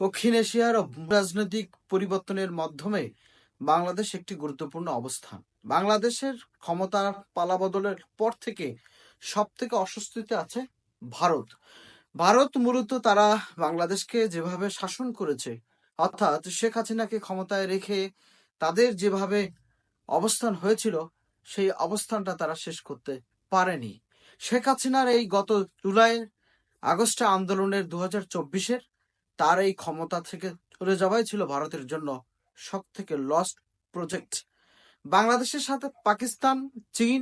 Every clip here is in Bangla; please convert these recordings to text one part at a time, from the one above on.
দক্ষিণ এশিয়ার রাজনৈতিক পরিবর্তনের মাধ্যমে বাংলাদেশ একটি গুরুত্বপূর্ণ অবস্থান। বাংলাদেশের ক্ষমতার পালাবদলের পর থেকে সব থেকে অস্বস্তিতে আছে ভারত। ভারত মূলত তারা বাংলাদেশকে যেভাবে শাসন করেছে, অর্থাৎ শেখ হাসিনাকে ক্ষমতায় রেখে তাদের যেভাবে অবস্থান হয়েছিল, সেই অবস্থানটা তারা শেষ করতে পারেনি। শেখ হাসিনার এই গত জুলাই আগস্টে আন্দোলনের দু হাজার চব্বিশের তার এই ক্ষমতা থেকে চলে যাওয়াই ছিল ভারতের জন্য সব থেকে লস্ট প্রজেক্ট বাংলাদেশের সাথে পাকিস্তান, চীন,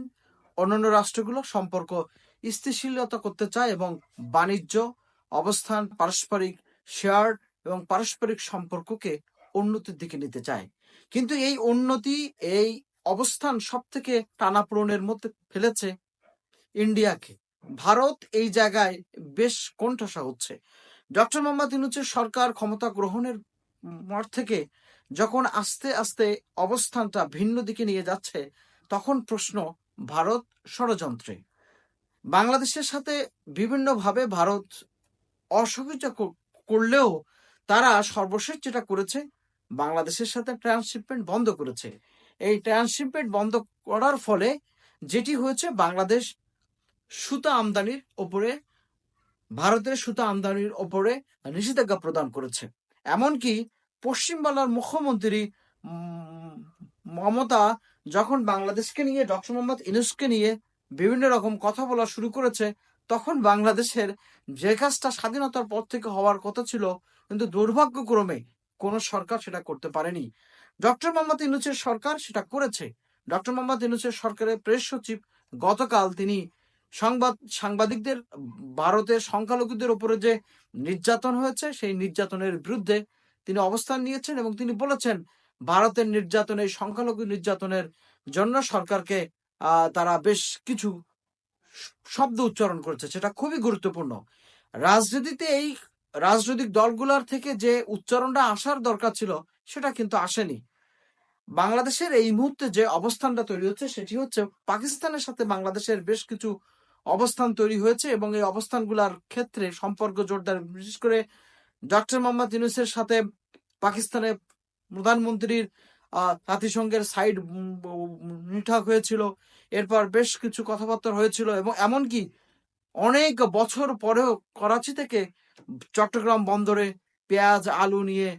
অন্যান্য রাষ্ট্রগুলো সম্পর্ক স্থিতিশীলতা করতে চায় এবং বাণিজ্য, অবস্থান, পারস্পরিক শেয়ার এবং পারস্পরিক সম্পর্ককে উন্নতির দিকে নিতে চায়। কিন্তু এই উন্নতি, এই অবস্থান সব থেকে টানাপোড়েনের মধ্যে ফেলেছে ইন্ডিয়াকে। ভারত এই জায়গায় বেশ কোণঠাসা হচ্ছে। ডক্টর মোহাম্মদ ইউনুসের সরকার ক্ষমতা গ্রহণের পর থেকে যখন আস্তে আস্তে অবস্থানটা ভিন্ন দিকে নিয়ে যাচ্ছে, তখন প্রশ্ন, ভারত ষড়যন্ত্রে। বাংলাদেশের সাথে বিভিন্নভাবে ভারত অসহযোগিতা করলেও তারা সর্বশেষ যেটা করেছে, বাংলাদেশের সাথে ট্রান্সশিপমেন্ট বন্ধ করেছে। এই ট্রান্সশিপমেন্ট বন্ধ করার ফলে যেটি হয়েছে, বাংলাদেশ সুতা আমদানির ওপরে ভারতের সুতা আমদানির ওপরে নিষেধাজ্ঞা প্রদান করেছে। এমনকি পশ্চিমবাংলার মুখ্যমন্ত্রী মমতা যখন বাংলাদেশকে নিয়ে, ডক্টর মোহাম্মদ ইনুসকে নিয়ে বিভিন্ন রকম কথা বলা শুরু করেছে, তখন বাংলাদেশের যে কাজটা স্বাধীনতার পর থেকে হওয়ার কথা ছিল, কিন্তু দুর্ভাগ্যক্রমে কোনো সরকার সেটা করতে পারেনি। ডক্টর মোহাম্মদ ইনুসের সরকার সেটা করেছে। ডক্টর মোহাম্মদ ইনুসের সরকারের প্রেস সচিব গতকাল তিনি সংবাদ, সাংবাদিকদের, ভারতের সংখ্যালঘুদের ওপরে যে নির্যাতন হয়েছে, সেই নির্যাতনের বিরুদ্ধে তিনি অবস্থান নিয়েছেন এবং তিনি বলেছেন, ভারতের নির্যাতন এই সংখ্যালঘু নির্যাতনের জন্য সরকারকে তারা বেশ কিছু শব্দ উচ্চারণ করেছে, সেটা খুবই গুরুত্বপূর্ণ। রাজনীতিতে এই রাজনৈতিক দলগুলোর থেকে যে উচ্চারণটা আসার দরকার ছিল, সেটা কিন্তু আসেনি। বাংলাদেশের এই মুহূর্তে যে অবস্থানটা তৈরি হচ্ছে, সেটি হচ্ছে পাকিস্তানের সাথে বাংলাদেশের বেশ কিছু অবস্থান তৈরি হয়েছে এবং এই অবস্থানগুলোর ক্ষেত্রে সম্পর্ক জোরদার। বিশেষ করে ডক্টর মোহাম্মদ ইউনুসের সাথে পাকিস্তানের প্রধানমন্ত্রীর জাতিসংঘের সাইড নিঠাক হয়েছিল। এরপর বেশ কিছু কথাবার্তা হয়েছিল এবং এমনকি অনেক বছর পরেও করাচি থেকে চট্টগ্রাম বন্দরে পেঁয়াজ, আলু নিয়ে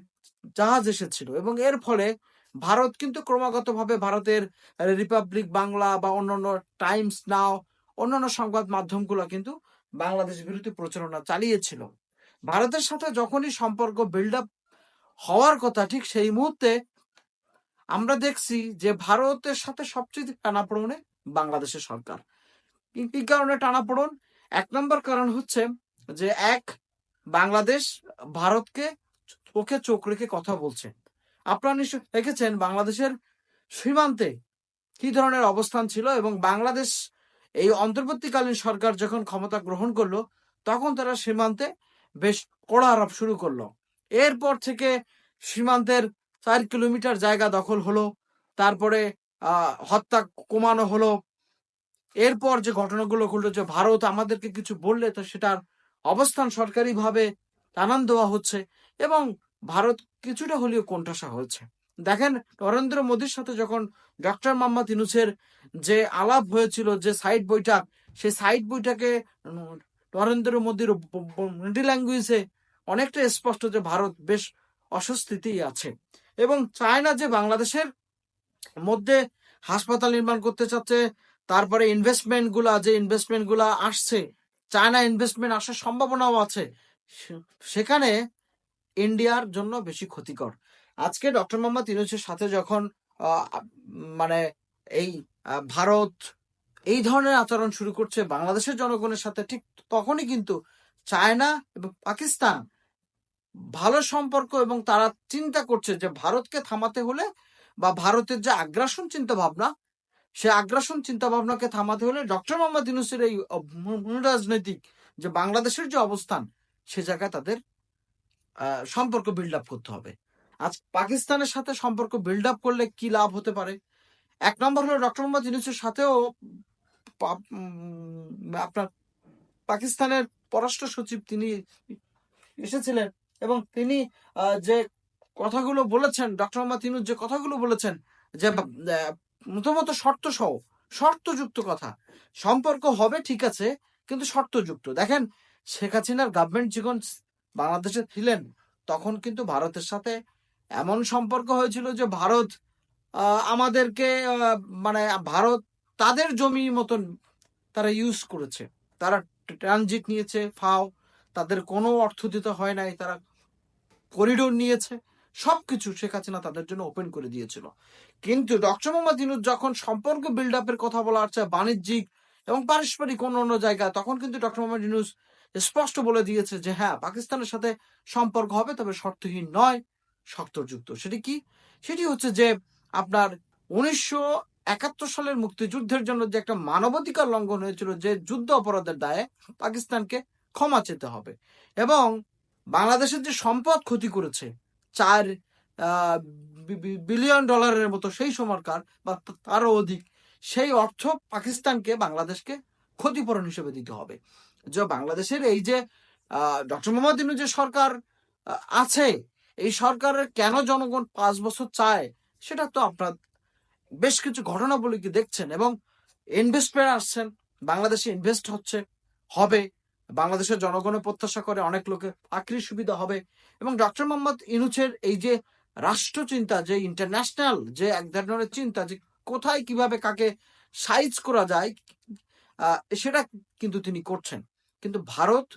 জাহাজ এসেছিল এবং এর ফলে ভারত কিন্তু ক্রমাগতভাবে ভারতের রিপাবলিক বাংলা বা অন্যান্য টাইমস নাও অন্যান্য সংবাদ মাধ্যমগুলো কিন্তু বাংলাদেশ বিরোধী প্রচারণা চালিয়েছিল। ভারতের সাথে যখনই সম্পর্ক বিল্ড আপ হওয়ার কথা, ঠিক সেই মুহূর্তে আমরা দেখছি যে ভারতের সাথে সবচেয়ে টানাপোড়নে বাংলাদেশের সরকার। কি কারণে টানাপোড়ন? এক নম্বর কারণ হচ্ছে যে এক, বাংলাদেশ ভারতকে চোখে চোখ রেখে কথা বলছে। আপনারা নিশ্চয় দেখেছেন বাংলাদেশের সীমান্তে কি ধরনের অবস্থান ছিল এবং বাংলাদেশ এই অন্তর্বর্তীকালীন সরকার যখন ক্ষমতা গ্রহণ করল, তখন তারা সীমান্তে বেশ কড়া আরোপ শুরু করল। এরপর থেকে সীমান্তের চার কিলোমিটার জায়গা দখল হলো, তারপরে হত্যা কমানো হলো। এরপর যে ঘটনাগুলো ঘটলো, যে ভারত আমাদেরকে কিছু বললে, তো সেটার অবস্থান সরকারিভাবে জানান দেওয়া হচ্ছে এবং ভারত কিছুটা হলেও কোণঠাসা হয়েছে। দেখেন, নরেন্দ্র মোদীর সাথে যখন ডক্টর মোহাম্মদ ইনুসের যে আলাপ হয়েছিল, যে সাইড বৈঠক, সেই সাইড বৈঠকে নরেন্দ্র মোদীর বডি ল্যাঙ্গুয়েজে অনেকটা স্পষ্ট যে ভারত বেশ অস্বস্তিতেই আছে। এবং চায়না যে বাংলাদেশের মধ্যে হাসপাতাল নির্মাণ করতে চাচ্ছে, তারপরে ইনভেস্টমেন্টগুলা, যে ইনভেস্টমেন্টগুলা আসছে, চায়না ইনভেস্টমেন্ট আসার সম্ভাবনাও আছে সেখানে ইন্ডিয়ার জন্য বেশি ক্ষতিকর। আজকে ডক্টর মোহাম্মদ ইউনুসের সাথে যখন মানে এই ভারত এই ধরনের আচরণ শুরু করছে, বাংলাদেশের জনগণের সাথে ঠিক তখনই কিন্তু চায়না এবং পাকিস্তান ভালো সম্পর্ক এবং তারা চিন্তা করছে যে ভারতকে থামাতে হলে বা ভারতের যে আগ্রাসন চিন্তা ভাবনা সে আগ্রাসন চিন্তা ভাবনাকে থামাতে হলে ডক্টর মোহাম্মদ ইউনুসের এই রাজনৈতিক যে বাংলাদেশের যে অবস্থান, সে জায়গায় তাদের সম্পর্ক বিল্ড আপ করতে হবে। আজ পাকিস্তানের সাথে সম্পর্ক বিল্ড আপ করলে কি লাভ হতে পারে? এক নম্বর হলো ডক্টর মোহাম্মদ ইউনুসের সাথেও আপনার পাকিস্তানের পররাষ্ট্র সচিব তিনি এসেছিলেন এবং তিনি যে কথাগুলো বলেছেন, ডক্টর মোহাম্মদ ইউনুস যে কথাগুলো বলেছেন, যে প্রথমত শর্ত সহ, শর্তযুক্ত কথা, সম্পর্ক হবে ঠিক আছে, কিন্তু শর্তযুক্ত। দেখেন, শেখ হাসিনার গভর্নমেন্ট যখন বাংলাদেশে ছিলেন, তখন কিন্তু ভারতের সাথে এমন সম্পর্ক হয়েছিল যে ভারত আমাদেরকে মানে ভারত তাদের জমি মতন তারা ইউজ করেছে। তারা ট্রানজিট নিয়েছে, ফাও, তাদের কোনো অর্থ দিতে হয় নাই, তারা করিডোর নিয়েছে সব কিছু শেখ হাসিনা তাদের জন্য ওপেন করে দিয়েছিল। কিন্তু ডক্টর মোহাম্মদ ইউনুস যখন সম্পর্ক বিল্ড আপের কথা বলা হচ্ছে বাণিজ্যিক এবং পারস্পরিক অন্য অন্য জায়গায়, তখন কিন্তু ডক্টর মোহাম্মদ ইউনুস স্পষ্ট বলে দিয়েছে যে হ্যাঁ পাকিস্তানের সাথে সম্পর্ক হবে, তবে শর্তহীন নয়। শর্তযুক্ত সেটি কি? সেটি হচ্ছে যে আপনার উনিশশো একাত্তর সালের মুক্তিযুদ্ধের জন্য যে একটা মানবাধিকার লঙ্ঘন হয়েছিল যে যুদ্ধ অপরাধের দায়ে পাকিস্তানকে ক্ষমা চেতে হবে এবং বাংলাদেশের যে সম্পদ ক্ষতি করেছে চার বিলিয়ন ডলারের মতো সেই সময়কার বা তারও অধিক সেই অর্থ পাকিস্তানকে বাংলাদেশকে ক্ষতিপূরণ হিসেবে দিতে হবে। যে বাংলাদেশের এই যে ডক্টর মোহাম্মদ ইউনূস যে সরকার আছে এই সরকারের কেন জনগণ পাঁচ বছর চায়, সেটা তো আপনার বেশ কিছু ঘটনাবলী কি দেখছেন এবং ইনভেস্টমেন্ট আসছেন। বাংলাদেশে ইনভেস্ট হচ্ছে, হবে। বাংলাদেশের জনগণের প্রত্যাশা করে অনেক লোকের চাকরির সুবিধা হবে এবং ডক্টর মোহাম্মদ ইনুচের এই যে রাষ্ট্র চিন্তা যে ইন্টারন্যাশনাল যে এক ধরনের চিন্তা, যে কোথায় কীভাবে কাকে সাইজ করা যায় সেটা কিন্তু তিনি করছেন। কিন্তু ভারত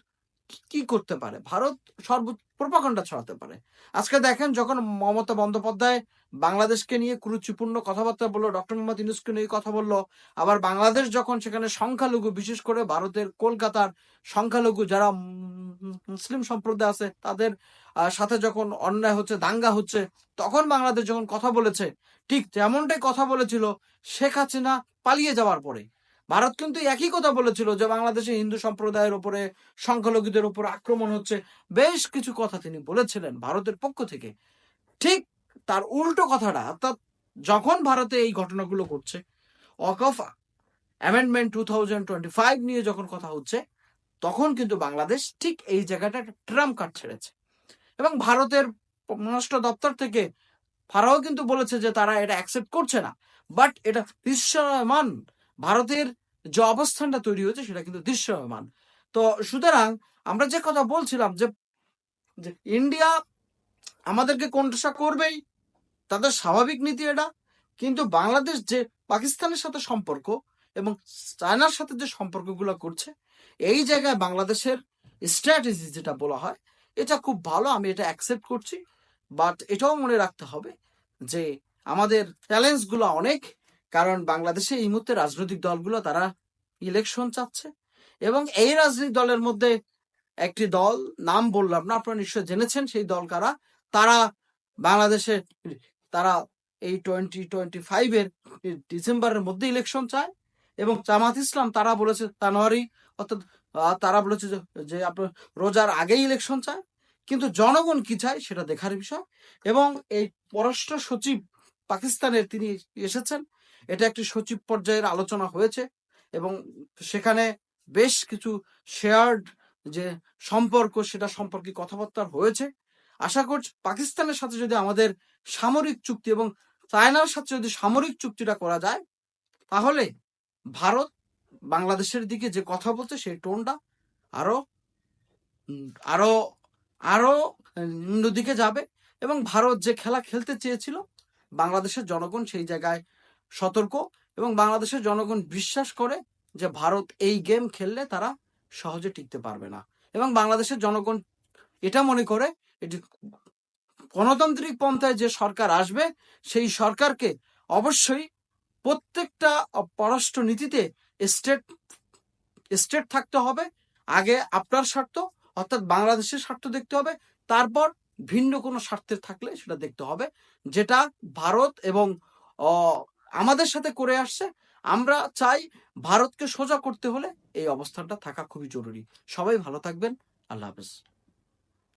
কি- করতে পারে? ভারত সর্ব প্রপাকাণ্ডা ছড়াতে পারে। আজকে দেখেন যখন মমতা বন্দ্যোপাধ্যায় বাংলাদেশকে নিয়ে কুরুচিপূর্ণ কথাবার্তা বলল, ডক্টর মোহাম্মদ ইউনুসকে নিয়ে কথা বলল, আবার বাংলাদেশ যখন সেখানে সংখ্যালঘু, বিশেষ করে ভারতের কলকাতার সংখ্যালঘু যারা মুসলিম সম্প্রদায় আছে, তাদের সাথে যখন অন্যায় হচ্ছে, দাঙ্গা হচ্ছে, তখন বাংলাদেশ যখন কথা বলেছে, ঠিক তেমনটাই কথা বলেছিল শেখ হাসিনা পালিয়ে যাওয়ার পরে। ভারত কিন্তু একই কথা বলেছিল যে বাংলাদেশে হিন্দু সম্প্রদায়ের উপরে সংখ্যালঘুদের উপর আক্রমণ হচ্ছে। বেশ কিছু কথা তিনি বলেছিলেন ভারতের পক্ষ থেকে। ঠিক তার উল্টো কথাটা, অর্থাৎ যখন ভারতে এই ঘটনাগুলো ঘটছে Waqf amendment two thousand twenty five নিয়ে যখন কথা হচ্ছে, তখন কিন্তু বাংলাদেশ ঠিক এই জায়গাটা ট্রাম্প কার্ড ছেড়েছে। এবং ভারতের পররাষ্ট্র দপ্তর থেকে ফারাও কিন্তু বলেছে যে তারা এটা অ্যাকসেপ্ট করছে না। বাট এটা দৃশ্যমান ভারতের যে অবস্থানটা তৈরি হয়েছে সেটা কিন্তু দৃশ্যমান। তো সুতরাং আমরা যে কথা বলছিলাম যে ইন্ডিয়া আমাদেরকে কোনটা করবেই, তাদের স্বাভাবিক নীতি এটা, কিন্তু বাংলাদেশ যে পাকিস্তানের সাথে সম্পর্ক এবং চায়নার সাথে যে সম্পর্কগুলো করছে, এই জায়গায় বাংলাদেশের স্ট্র্যাটেজি যেটা বলা হয়, এটা খুব ভালো, আমি এটা অ্যাকসেপ্ট করছি। বাট এটাও মনে রাখতে হবে যে, আমাদের চ্যালেঞ্জগুলো অনেক কারণ বাংলাদেশে এই মুহূর্তে রাজনৈতিক দলগুলো তারা ইলেকশন চাচ্ছে এবং এই রাজনৈতিক দলের মধ্যে একটি দল, নাম বললাম না, আপনারা নিশ্চয় জেনেছেন সেই দল কারা? তারা বাংলাদেশে তারা এই টোয়েন্টি টোয়েন্টি ফাইভের ডিসেম্বরের মধ্যে ইলেকশন চায় এবং জামাত ইসলাম তারা বলেছে জানুয়ারি, অর্থাৎ তারা বলেছে যে- আপনার রোজার আগেই ইলেকশন চায়। কিন্তু জনগণ কি চায় সেটা দেখার বিষয় এবং এই পররাষ্ট্র সচিব পাকিস্তানের তিনি এসেছেন। এটা একটি সচিব পর্যায়ের আলোচনা হয়েছে এবং সেখানে বেশ কিছু শেয়ার্ড যে সম্পর্ক সেটা সম্পর্কে কথাবার্তা হয়েছে। আশা করছি পাকিস্তানের সাথে যদি আমাদের সামরিক চুক্তি এবং চায়নার সাথে যদি সামরিক চুক্তিটা করা যায়, তাহলে ভারত বাংলাদেশের দিকে যে কথা বলছে সেই টোনটা আরও আরও আরও অন্যদিকে যাবে এবং ভারত যে খেলা খেলতে চেয়েছিল, বাংলাদেশের জনগণ সেই জায়গায় সতর্ক এবং বাংলাদেশের জনগণ বিশ্বাস করে যে ভারত এই গেম খেললে তারা সহজে টিকতে পারবে না। এবং বাংলাদেশের জনগণ এটা মনে করে এটি গণতান্ত্রিক পন্থায় যে সরকার আসবে, সেই সরকারকে অবশ্যই প্রত্যেকটা পররাষ্ট্র নীতিতে স্টেট স্টেট থাকতে হবে, আগে আপনার স্বার্থ, অর্থাৎ বাংলাদেশের স্বার্থ দেখতে হবে, তারপর ভিন্ন কোনো স্বার্থের থাকলে সেটা দেখতে হবে, যেটা ভারত এবং আমাদের সাথে করে আসছে। আমরা চাই ভারতকে সোজা করতে হলে এই অবস্থানটা থাকা খুবই জরুরি। সবাই ভালো থাকবেন। আল্লাহ হাফেজ।